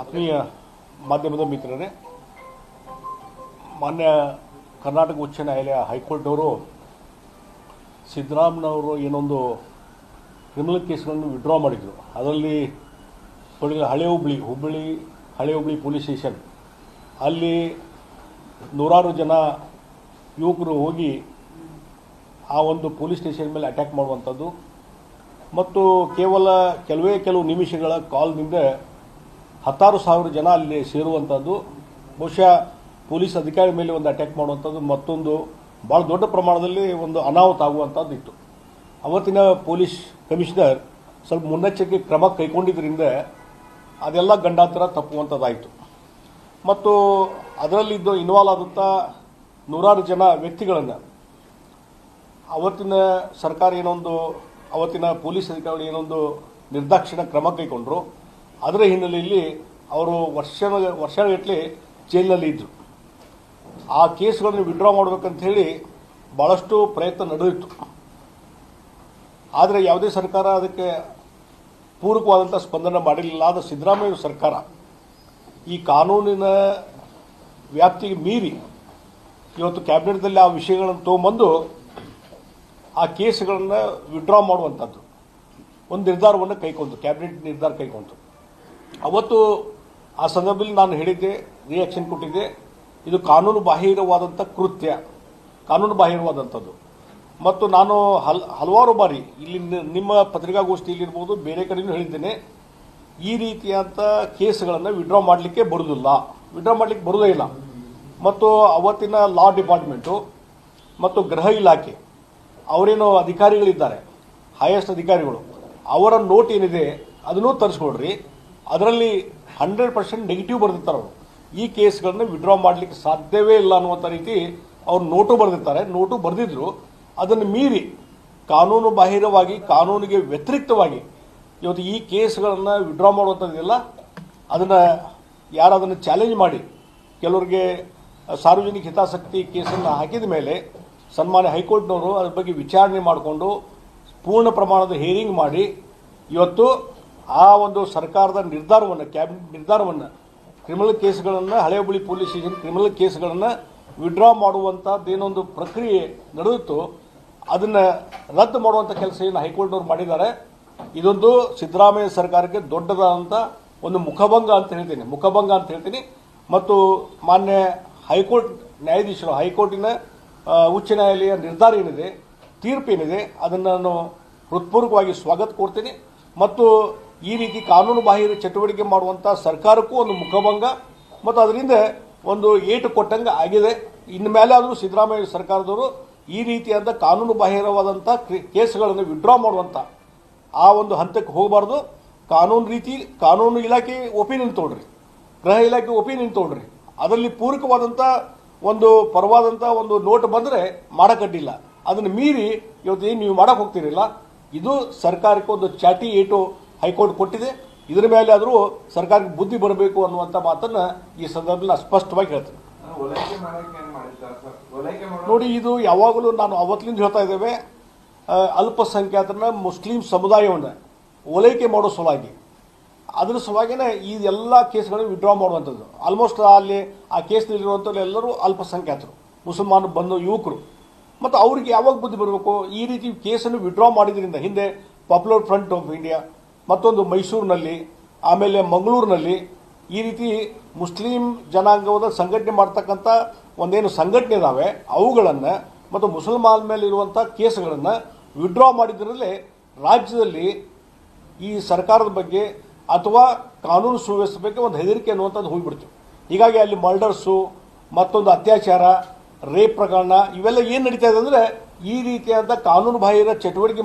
ಆತ್ಮೀಯ ಮಾಧ್ಯಮದ ಮಿತ್ರರೇ, ಮಾನ್ಯ ಕರ್ನಾಟಕ ಉಚ್ಚ ನ್ಯಾಯಾಲಯ ಹೈಕೋರ್ಟ್ ಅವರು ಸಿದ್ದರಾಮಯ್ಯನವರು ಏನೊಂದು ಕ್ರಿಮಿನಲ್ ಕೇಸ್ಗಳನ್ನು ವಿಡ್ರಾ ಮಾಡಿದರು. ಅದರಲ್ಲಿ ಹಳೆ ಹುಬ್ಳಿ ಹುಬ್ಬಳ್ಳಿ ಹಳೆ ಹುಬ್ಳಿ ಪೊಲೀಸ್ ಸ್ಟೇಷನ್. ಅಲ್ಲಿ ನೂರಾರು ಜನ ಯುವಕರು ಹೋಗಿ ಆ ಒಂದು ಪೊಲೀಸ್ ಸ್ಟೇಷನ್ ಮೇಲೆ ಅಟ್ಯಾಕ್ ಮಾಡುವಂಥದ್ದು. ಮತ್ತು ಕೇವಲ ಕೆಲವೇ ಕೆಲವು ನಿಮಿಷಗಳ ಕಾಲ್ನಿಂದ ಹತ್ತಾರು ಸಾವಿರ ಜನ ಅಲ್ಲಿ ಸೇರುವಂಥದ್ದು ಬಹುಶಃ ಪೊಲೀಸ್ ಅಧಿಕಾರಿ ಮೇಲೆ ಒಂದು ಅಟ್ಯಾಕ್ ಮಾಡುವಂಥದ್ದು ಮತ್ತೊಂದು ಭಾಳ ದೊಡ್ಡ ಪ್ರಮಾಣದಲ್ಲಿ ಒಂದು ಅನಾಹುತ ಆಗುವಂಥದ್ದು ಇತ್ತು ಅವತ್ತಿನ ಪೊಲೀಸ್ ಕಮಿಷನರ್ ಸ್ವಲ್ಪ ಮುನ್ನೆಚ್ಚರಿಕೆ ಕ್ರಮ ಕೈಗೊಂಡಿದ್ದರಿಂದ ಅದೆಲ್ಲ ಗಂಡಾಂತರ ತಪ್ಪುವಂಥದ್ದಾಯಿತು ಮತ್ತು ಅದರಲ್ಲಿದ್ದು ಇನ್ವಾಲ್ವ್ ಆದಂಥ ನೂರಾರು ಜನ ವ್ಯಕ್ತಿಗಳನ್ನು ಅವತ್ತಿನ ಸರ್ಕಾರ ಏನೊಂದು, ಅವತ್ತಿನ ಪೊಲೀಸ್ ಅಧಿಕಾರಿಗಳು ಏನೊಂದು ನಿರ್ದಾಕ್ಷಿಣ್ಯ ಕ್ರಮ ಕೈಗೊಂಡ್ರು. ಅದರ ಹಿನ್ನೆಲೆಯಲ್ಲಿ ಅವರು ವರ್ಷ ವರ್ಷಗಟ್ಟಲೆ ಜೈಲಿನಲ್ಲಿ ಇದ್ದರು ಆ ಕೇಸ್ಗಳನ್ನು ವಿಡ್ರಾ ಮಾಡಬೇಕಂತ ಹೇಳಿ ಭಾಳಷ್ಟು ಪ್ರಯತ್ನ ನಡೆದಿತ್ತು. ಆದರೆ ಯಾವುದೇ ಸರ್ಕಾರ ಅದಕ್ಕೆ ಪೂರಕವಾದಂಥ ಸ್ಪಂದನೆ ಮಾಡಿರಲಿಲ್ಲ. ಆದರೆ ಸಿದ್ದರಾಮಯ್ಯ ಸರ್ಕಾರ ಈ ಕಾನೂನಿನ ವ್ಯಾಪ್ತಿಗೆ ಮೀರಿ ಇವತ್ತು ಕ್ಯಾಬಿನೆಟ್ದಲ್ಲಿ ಆ ವಿಷಯಗಳನ್ನು ತೊಗೊಂಬಂದು ಆ ಕೇಸ್ಗಳನ್ನು ವಿಡ್ರಾ ಮಾಡುವಂಥದ್ದು ಒಂದು ನಿರ್ಧಾರವನ್ನು ಕೈಕೊಂತು ಕ್ಯಾಬಿನೆಟ್ ನಿರ್ಧಾರ ಕೈಗೊಂಡು. ಅವತ್ತು ಆ ಸಂದರ್ಭದಲ್ಲಿ ನಾನು ಹೇಳಿದ್ದೆ ರಿಯಾಕ್ಷನ್ ಕೊಟ್ಟಿದ್ದೆ. ಇದು ಕಾನೂನು ಬಾಹಿರವಾದಂಥ ಕೃತ್ಯ ಕಾನೂನು ಬಾಹಿರವಾದಂಥದ್ದು ಮತ್ತು ನಾನು ಹಲ್, ಹಲವಾರು ಬಾರಿ ಇಲ್ಲಿ ನಿಮ್ಮ ಪತ್ರಿಕಾಗೋಷ್ಠಿಯಲ್ಲಿರ್ಬೋದು, ಬೇರೆ ಕಡೆಯೂ ಹೇಳಿದ್ದೇನೆ. ಈ ರೀತಿಯಾದಂಥ ಕೇಸ್ಗಳನ್ನು ವಿಡ್ರಾ ಮಾಡಲಿಕ್ಕೆ ಬರುವುದಿಲ್ಲ ವಿಡ್ರಾ ಮಾಡಲಿಕ್ಕೆ ಬರುವುದೇ ಇಲ್ಲ. ಮತ್ತು ಅವತ್ತಿನ ಲಾ ಡಿಪಾರ್ಟ್ಮೆಂಟು ಮತ್ತು ಗೃಹ ಇಲಾಖೆ, ಅವರೇನು ಅಧಿಕಾರಿಗಳಿದ್ದಾರೆ ಹೈಯೆಸ್ಟ್ ಅಧಿಕಾರಿಗಳು, ಅವರ ನೋಟ್ ಏನಿದೆ, ಅದನ್ನೂ ತರಿಸ್ಕೊಡ್ರಿ. ಅದರಲ್ಲಿ ಹಂಡ್ರೆಡ್ ಪರ್ಸೆಂಟ್ ನೆಗೆಟಿವ್ ಬರೆದಿರ್ತಾರೆ ಅವರು. ಈ ಕೇಸ್ಗಳನ್ನ ವಿಡ್ರಾ ಮಾಡಲಿಕ್ಕೆ ಸಾಧ್ಯವೇ ಇಲ್ಲ ಅನ್ನುವಂಥ ರೀತಿ ಅವ್ರು ನೋಟು ಬರೆದಿರ್ತಾರೆ. ನೋಟು ಬರೆದಿದ್ರು. ಅದನ್ನು ಮೀರಿ ಕಾನೂನು ಬಾಹಿರವಾಗಿ, ಕಾನೂನಿಗೆ ವ್ಯತಿರಿಕ್ತವಾಗಿ ಇವತ್ತು ಈ ಕೇಸ್ಗಳನ್ನು ವಿಡ್ರಾ ಮಾಡುವಂಥದ್ದಿಲ್ಲ ಅದನ್ನು ಯಾರು ಅದನ್ನು ಚಾಲೆಂಜ್ ಮಾಡಿ, ಕೆಲವರಿಗೆ ಸಾರ್ವಜನಿಕ ಹಿತಾಸಕ್ತಿ ಕೇಸನ್ನು ಹಾಕಿದ ಮೇಲೆ ಸನ್ಮಾನ್ಯ ಹೈಕೋರ್ಟ್ನವರು ಅದ್ರ ಬಗ್ಗೆ ವಿಚಾರಣೆ ಮಾಡಿಕೊಂಡು ಪೂರ್ಣ ಪ್ರಮಾಣದ ಹೇರಿಂಗ್ ಮಾಡಿ ಇವತ್ತು ಆ ಒಂದು ಸರ್ಕಾರದ ನಿರ್ಧಾರವನ್ನು, ಕ್ಯಾಬಿನೆಟ್ ನಿರ್ಧಾರವನ್ನು, ಕ್ರಿಮಿನಲ್ ಕೇಸ್ಗಳನ್ನು, ಹಳೆ ಹುಬ್ಬಳ್ಳಿ ಪೊಲೀಸ್ ಸ್ಟೇಷನ್ ಕ್ರಿಮಿನಲ್ ಕೇಸ್ಗಳನ್ನು ವಿಡ್ರಾ ಮಾಡುವಂಥದ್ದೇನೊಂದು ಪ್ರಕ್ರಿಯೆ ನಡೆದಿತ್ತು, ಅದನ್ನು ರದ್ದು ಮಾಡುವಂಥ ಕೆಲಸ ಏನು ಹೈಕೋರ್ಟ್ನವ್ರು ಮಾಡಿದ್ದಾರೆ. ಇದೊಂದು ಸಿದ್ದರಾಮಯ್ಯ ಸರ್ಕಾರಕ್ಕೆ ದೊಡ್ಡದಾದಂಥ ಒಂದು ಮುಖಭಂಗ ಅಂತ ಹೇಳ್ತೀನಿ, ಮುಖಭಂಗ ಅಂತ ಹೇಳ್ತೀನಿ. ಮತ್ತು ಮಾನ್ಯ ಹೈಕೋರ್ಟ್ ನ್ಯಾಯಾಧೀಶರು, ಹೈಕೋರ್ಟಿನ ಉಚ್ಚ ನ್ಯಾಯಾಲಯ ನಿರ್ಧಾರ ಏನಿದೆ ತೀರ್ಪು ಏನಿದೆ ಅದನ್ನು ನಾನು ಹೃತ್ಪೂರ್ವಕವಾಗಿ ಸ್ವಾಗತ ಕೊಡ್ತೀನಿ. ಮತ್ತು ಈ ರೀತಿ ಕಾನೂನು ಬಾಹಿರ ಚಟುವಟಿಕೆ ಮಾಡುವಂಥ ಸರ್ಕಾರಕ್ಕೂ ಒಂದು ಮುಖಭಂಗ, ಮತ್ತು ಅದರಿಂದ ಒಂದು ಏಟು ಕೊಟ್ಟಂಗೆ ಆಗಿದೆ. ಇನ್ನು ಮೇಲೆ ಆದರೂ ಸಿದ್ದರಾಮಯ್ಯ ಸರ್ಕಾರದವರು ಈ ರೀತಿಯಾದ ಕಾನೂನು ಬಾಹಿರವಾದಂಥ ಕೇಸ್ಗಳನ್ನು ವಿಡ್ರಾ ಮಾಡುವಂಥ ಆ ಒಂದು ಹಂತಕ್ಕೆ ಹೋಗಬಾರ್ದು. ಕಾನೂನು ರೀತಿ, ಕಾನೂನು ಇಲಾಖೆ ಒಪಿನಿಯನ್ ತೊಗೊಳ್ರಿ ಗೃಹ ಇಲಾಖೆ ಒಪಿನಿಯನ್ ತೊಗೊಳ್ರಿ ಅದರಲ್ಲಿ ಪೂರಕವಾದಂಥ ಒಂದು ಪರವಾದಂಥ ಒಂದು ನೋಟ್ ಬಂದರೆ ಮಾಡಕಡ್ಡಿಲ್ಲ. ಅದನ್ನು ಮೀರಿ ಇವತ್ತು ಏನು ನೀವು ಮಾಡಕ್ಕೆ ಹೋಗ್ತಿರಲಿಲ್ಲ. ಇದು ಸರ್ಕಾರಕ್ಕೆ ಒಂದು ಚಾಟಿ ಏಟು ಹೈಕೋರ್ಟ್ ಕೊಟ್ಟಿದೆ. ಇದರ ಮೇಲೆ ಆದರೂ ಸರ್ಕಾರಕ್ಕೆ ಬುದ್ಧಿ ಬರಬೇಕು ಅನ್ನುವಂಥ ಮಾತನ್ನು ಈ ಸಂದರ್ಭದಲ್ಲಿ ನಾನು ಸ್ಪಷ್ಟವಾಗಿ ಹೇಳ್ತೇನೆ. ನೋಡಿ ಇದು ಯಾವಾಗಲೂ ನಾನು ಅವತ್ತಿನಿಂದ ಹೇಳ್ತಾ ಇದ್ದೇವೆ ಅಲ್ಪಸಂಖ್ಯಾತರ ಅಲ್ಪಸಂಖ್ಯಾತರನ್ನ ಮುಸ್ಲಿಂ ಸಮುದಾಯವನ್ನು ಓಲೈಕೆ ಮಾಡೋ ಸಲುವಾಗಿ. ಅದರ ಸಲುವಾಗಿನೇ ಈ ಎಲ್ಲ ಕೇಸ್ಗಳನ್ನು ವಿಡ್ರಾ ಮಾಡುವಂಥದ್ದು. ಆಲ್ಮೋಸ್ಟ್ ಅಲ್ಲಿ ಆ ಕೇಸ್ನಲ್ಲಿರುವಂಥವ್ರು ಎಲ್ಲರೂ ಅಲ್ಪಸಂಖ್ಯಾತರು. ಮುಸಲ್ಮಾನ ಬಂದು ಯುವಕರು. ಮತ್ತು ಅವ್ರಿಗೆ ಯಾವಾಗ ಬುದ್ಧಿ ಬರಬೇಕು? ಈ ರೀತಿ ಕೇಸನ್ನು ವಿಡ್ರಾ ಮಾಡಿದ್ರಿಂದ ಹಿಂದೆ ಪಾಪ್ಯುಲರ್ ಫ್ರಂಟ್ ಆಫ್ ಇಂಡಿಯಾ ಮತ್ತೊಂದು ಮೈಸೂರಿನಲ್ಲಿ, ಆಮೇಲೆ ಮಂಗಳೂರಿನಲ್ಲಿ ಈ ರೀತಿ ಮುಸ್ಲಿಂ ಜನಾಂಗದ ಸಂಘಟನೆ ಮಾಡ್ತಕ್ಕಂಥ ಒಂದೇನು ಸಂಘಟನೆ ಇದಾವೆ, ಅವುಗಳನ್ನು ಮತ್ತು ಮುಸಲ್ಮಾನ್ ಮೇಲೆ ಇರುವಂಥ ಕೇಸ್ಗಳನ್ನು ವಿಡ್ರಾ ಮಾಡಿದ್ರಲ್ಲೇ ರಾಜ್ಯದಲ್ಲಿ ಈ ಸರ್ಕಾರದ ಬಗ್ಗೆ ಅಥವಾ ಕಾನೂನು ಸುವ್ಯವಸ್ಥೆ ಬಗ್ಗೆ ಒಂದು ಹೆದರಿಕೆ ಅನ್ನುವಂಥದ್ದು ಹೋಗಿಬಿಡ್ತು. ಹೀಗಾಗಿ ಅಲ್ಲಿ ಮರ್ಡರ್ಸು, ಮತ್ತೊಂದು ಅತ್ಯಾಚಾರ, ರೇಪ್ ಪ್ರಕರಣ ಇವೆಲ್ಲ ಏನು ನಡೀತಾ ಇದೆ ಅಂದರೆ ಈ ರೀತಿಯಾದ ಕಾನೂನು ಬಾಹಿರ ಚಟುವಟಿಕೆ